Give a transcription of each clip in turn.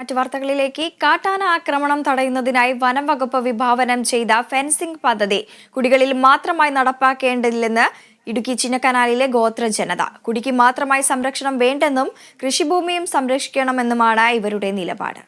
മറ്റു വാർത്തകളിലേക്ക് കാട്ടാന ആക്രമണം തടയുന്നതിനായി വനം വകുപ്പ് വിഭാവനം ചെയ്ത ഫെൻസിംഗ് പദ്ധതി കുടികളിൽ മാത്രമായി നടപ്പാക്കേണ്ടതില്ലെന്ന് ഇടുക്കി ചിന്നക്കനാലിലെ ഗോത്ര ജനത കുടിക്ക് മാത്രമായി സംരക്ഷണം വേണ്ടെന്നും കൃഷിഭൂമിയും സംരക്ഷിക്കണമെന്നുമാണ് ഇവരുടെ നിലപാട്.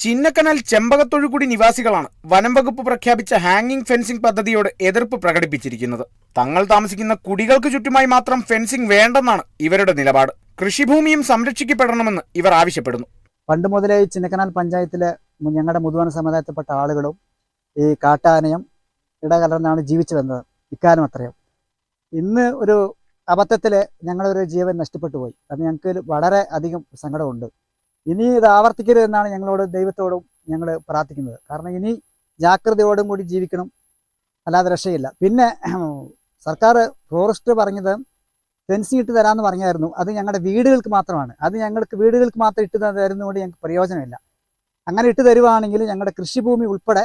ചിന്നക്കനാൽ ചെമ്പകത്തൊഴുകുടി നിവാസികളാണ് വനം വകുപ്പ് പ്രഖ്യാപിച്ച ഹാങ്ങിംഗ് ഫെൻസിംഗ് പദ്ധതിയോട് എതിർപ്പ് പ്രകടിപ്പിച്ചിരിക്കുന്നത്. തങ്ങൾ താമസിക്കുന്ന കുടികൾക്ക് ചുറ്റുമായി മാത്രം ഫെൻസിംഗ് വേണ്ടെന്നാണ് ഇവരുടെ നിലപാട്. കൃഷിഭൂമിയും സംരക്ഷിക്കപ്പെടണമെന്ന് ഇവർ ആവശ്യപ്പെടുന്നു. പണ്ട് മുതലേ ചിന്നക്കനാൽ പഞ്ചായത്തിലെ ഞങ്ങളുടെ മുതുവന സമുദായത്തിൽപ്പെട്ട ആളുകളും ഈ കാട്ടാനയും ഇടകലർന്നാണ് ജീവിച്ചു വന്നത് ഇക്കാലം അത്രയും. ഇന്ന് ഒരു അബദ്ധത്തിൽ ഞങ്ങളൊരു ജീവൻ നഷ്ടപ്പെട്ടു പോയി. അത് ഞങ്ങൾക്ക് വളരെ അധികം സങ്കടമുണ്ട്. ഇനി ഇത് ആവർത്തിക്കരുത് എന്നാണ് ഞങ്ങളോട് ദൈവത്തോടും ഞങ്ങൾ പ്രാർത്ഥിക്കുന്നത്. കാരണം ഇനി ജാഗ്രതയോടും കൂടി ജീവിക്കണം. അല്ലാതെ രക്ഷയില്ല. പിന്നെ സർക്കാർ ഫോറസ്റ്റ് പറഞ്ഞത് ഫെൻസിങ് ഇട്ട് തരാമെന്ന് പറഞ്ഞായിരുന്നു. അത് ഞങ്ങളുടെ വീടുകൾക്ക് മാത്രമാണ്. അത് ഞങ്ങൾക്ക് വീടുകൾക്ക് മാത്രം ഇട്ട് തരുന്നതുകൊണ്ട് ഞങ്ങൾക്ക് പ്രയോജനമില്ല. അങ്ങനെ ഇട്ട് തരുവാണെങ്കിൽ ഞങ്ങളുടെ കൃഷിഭൂമി ഉൾപ്പെടെ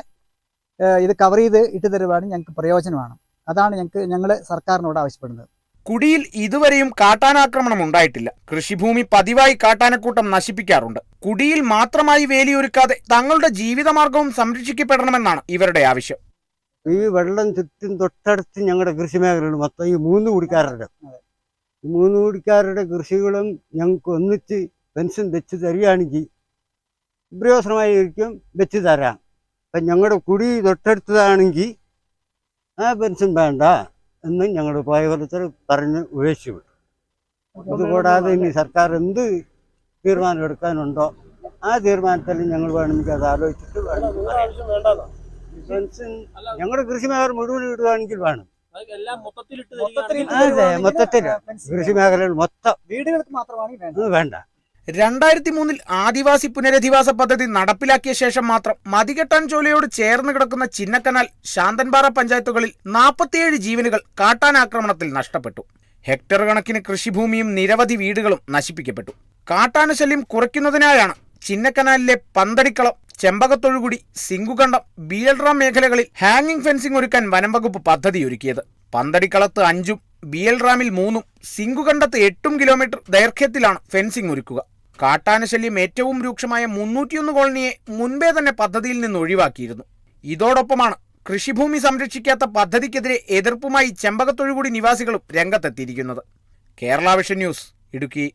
ഇത് കവർ ചെയ്ത് ഇട്ട് തരുവാണെങ്കിൽ ഞങ്ങൾക്ക് പ്രയോജനമാണ്. അതാണ് ഞങ്ങൾക്ക് ഞങ്ങൾ സർക്കാരിനോട് ആവശ്യപ്പെടുന്നത്. കുടിയിൽ ഇതുവരെയും കാട്ടാനാക്രമണം ഉണ്ടായിട്ടില്ല. കൃഷിഭൂമി പതിവായി കാട്ടാനക്കൂട്ടം നശിപ്പിക്കാറുണ്ട്. കുടിയിൽ മാത്രമായി വേലിയൊരുക്കാതെ തങ്ങളുടെ ജീവിതമാർഗവും സംരക്ഷിക്കപ്പെടണമെന്നാണ് ഇവരുടെ ആവശ്യം. ഈ വെള്ളം ചുറ്റും തൊട്ടടുത്ത് ഞങ്ങളുടെ കൃഷി മേഖലകൾ മൊത്തം ഈ മൂന്ന് കുടിക്കാരുടെ ഈ മൂന്ന് കൂടിക്കാരുടെ കൃഷികളും ഞങ്ങൾക്ക് ഒന്നിച്ച് പെൻഷൻ വെച്ച് തരികയാണെങ്കിൽ ഉപയോഗപ്രദമായിരിക്കും വെച്ച് തരാം. അപ്പം ഞങ്ങളുടെ കുടി തൊട്ടടുത്തതാണെങ്കിൽ ആ പെൻഷൻ വേണ്ട എന്ന് ഞങ്ങളുടെ പോയവരത്തിൽ പറഞ്ഞ് ഉപേക്ഷിച്ചു. വിട്ടു ഇനി സർക്കാർ എന്ത് തീരുമാനം എടുക്കാനുണ്ടോ ആ തീരുമാനത്തിൽ ഞങ്ങൾ വേണമെങ്കിൽ അത് ആലോചിച്ചിട്ട് വേണം. പെൻഷൻ ഞങ്ങളുടെ കൃഷി മേഖല മുഴുവൻ ഇടുകയാണെങ്കിൽ വേണം. മൊത്തത്തിൽ അതെ മൊത്തത്തിൽ കൃഷി മേഖലയിൽ മൊത്തം. വീടുകൾക്ക് മാത്രമാണ് വേണ്ട. രണ്ടായിരത്തി മൂന്നിൽ ആദിവാസി പുനരധിവാസ പദ്ധതി നടപ്പിലാക്കിയ ശേഷം മാത്രം മതികെട്ടാൻ ചോലയോട് ചേർന്ന് കിടക്കുന്ന ചിന്നക്കനാൽ ശാന്തൻപാറ പഞ്ചായത്തുകളിൽ നാൽപ്പത്തിയേഴ് ജീവനുകൾ കാട്ടാനാക്രമണത്തിൽ നഷ്ടപ്പെട്ടു. ഹെക്ടർ കണക്കിന് കൃഷിഭൂമിയും നിരവധി വീടുകളും നശിപ്പിക്കപ്പെട്ടു. കാട്ടാനശല്യം കുറയ്ക്കുന്നതിനായാണ് ചിന്നക്കനാലിലെ പന്തടിക്കളം ചെമ്പകത്തൊഴുകുടി സിങ്കുകണ്ടം ബിയൽറാം മേഖലകളിൽ ഹാങ്ങിംഗ് ഫെൻസിംഗ് ഒരുക്കാൻ വനം വകുപ്പ് പദ്ധതിയൊരുക്കിയത്. പന്തടിക്കളത്ത് അഞ്ചും ബിയൽറാമിൽ മൂന്നും സിങ്കുകണ്ടത്ത് എട്ടും കിലോമീറ്റർ ദൈർഘ്യത്തിലാണ് ഫെൻസിംഗ് ഒരുക്കുക. കാട്ടാനശല്യം ഏറ്റവും രൂക്ഷമായ മുന്നൂറ്റിയൊന്ന് കോളനിയെ മുൻപേ തന്നെ പദ്ധതിയിൽ നിന്ന് ഒഴിവാക്കിയിരുന്നു. ഇതോടൊപ്പമാണ് കൃഷിഭൂമി സംരക്ഷിക്കാത്ത പദ്ധതിക്കെതിരെ എതിർപ്പുമായി ചെമ്പകത്തൊഴുകുടി നിവാസികളും രംഗത്തെത്തിയിരിക്കുന്നത്. Kerala vision news Idukki.